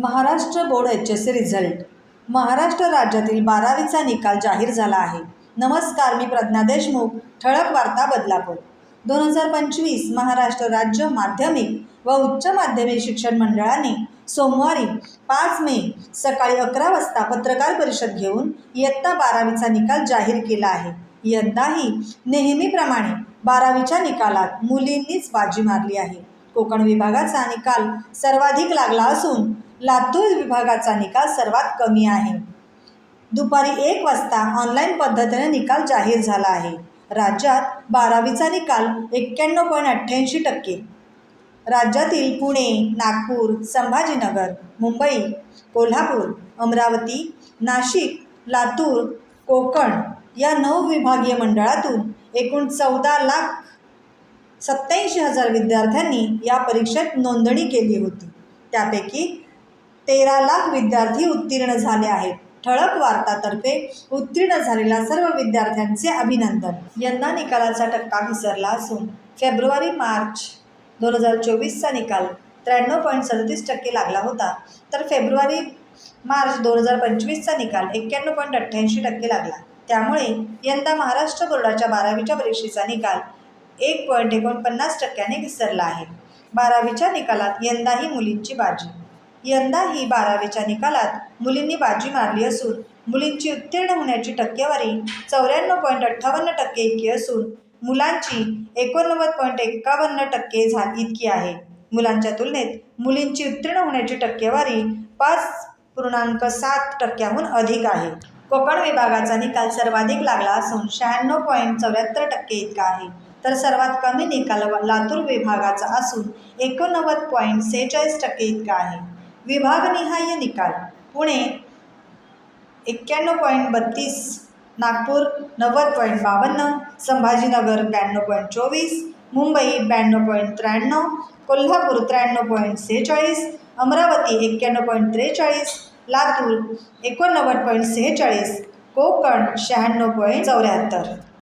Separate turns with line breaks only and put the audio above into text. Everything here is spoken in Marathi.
Maharashtra board H S C result. Maharashtra राज्यातील बारावीचा निकाल जाहीर झाला आहे. नमस्कार मी प्रज्ञा देशमुख ठळक वार्ता बदलापूर. दोन हजार पंचवीस महाराष्ट्र राज्य माध्यमिक व उच्च माध्यमिक शिक्षण मंडळाने सोमवारी पाच मे सकाळी अकरा वाजता पत्रकार परिषद घेऊन इयत्ता बारावीचा निकाल जाहीर केला आहे. यंदाही नेहमीप्रमाणे बारावीच्या निकालात मुलींनीच बाजी मारली आहे. कोकण विभागाचा निकाल सर्वाधिक लागला असून लातूर विभागाचा निकाल सर्वात कमी आहे. दुपारी एक वाजता ऑनलाईन पद्धतीने निकाल जाहीर झाला आहे. राज्यात बारावीचा निकाल एक्क्याण्णव पॉईंट अठ्ठ्याऐंशी टक्के. राज्यातील पुणे नागपूर संभाजीनगर मुंबई कोल्हापूर अमरावती नाशिक लातूर कोकण या नऊ विभागीय मंडळातून एकूण चौदा लाख सत्याऐंशी हजार विद्यार्थ्यांनी या परीक्षेत नोंदणी केली होती. त्यापैकी तेरा लाख विद्यार्थी उत्तीर्ण झाले आहेत. ठळक वार्तातर्फे उत्तीर्ण झालेल्या सर्व विद्यार्थ्यांचे अभिनंदन. यंदा निकालाचा टक्का घसरला असून फेब्रुवारी मार्च दोन हजार चोवीसचा निकाल त्र्याण्णव पॉईंट सदतीस टक्के लागला होता. तर फेब्रुवारी मार्च दोन हजार पंचवीसचा निकाल एक्क्याण्णव पॉईंट अठ्ठ्याऐंशी टक्के लागला. त्यामुळे यंदा महाराष्ट्र बोर्डाच्या बारावीच्या परीक्षेचा निकाल एक पॉईंट एकोणपन्नास टक्क्याने घसरला आहे. बारावीच्या निकालात यंदाही मुलींची बाजी यंदा ही बारावीच्या निकालात मुलींनी बाजी मारली असून मुलींची उत्तीर्ण होण्याची टक्केवारी चौऱ्याण्णव पॉईंट अठ्ठावन्न टक्के इतकी असून मुलांची एकोणनव्वद पॉईंट एकावन्न टक्के झा इतकी आहे. मुलांच्या तुलनेत मुलींची उत्तीर्ण होण्याची टक्केवारी पाच पूर्णांक सात टक्क्याहून अधिक आहे. कोकण विभागाचा निकाल सर्वाधिक लागला असून शहाण्णव पॉईंट चौऱ्याहत्तर टक्के इतका आहे. तर सर्वात कमी निकाल लातूर विभागाचा असून एकोणनव्वद पॉईंट सेहेचाळीस टक्के इतका आहे. विभागनिहाय निकाल पुणे एक्क्याण्णव पॉईंट बत्तीस नागपूर नव्वद पॉईंट बावन्न संभाजीनगर ब्याण्णव पॉईंट चोवीस मुंबई ब्याण्णव पॉईंट त्र्याण्णव कोल्हापूर त्र्याण्णव पॉईंट सेहेचाळीस अमरावती एक्क्याण्णव पॉईंट त्रेचाळीस लातूर एकोणनव्वद पॉईंट सेहेचाळीस कोकण शहाण्णव पॉईंट चौऱ्याहत्तर.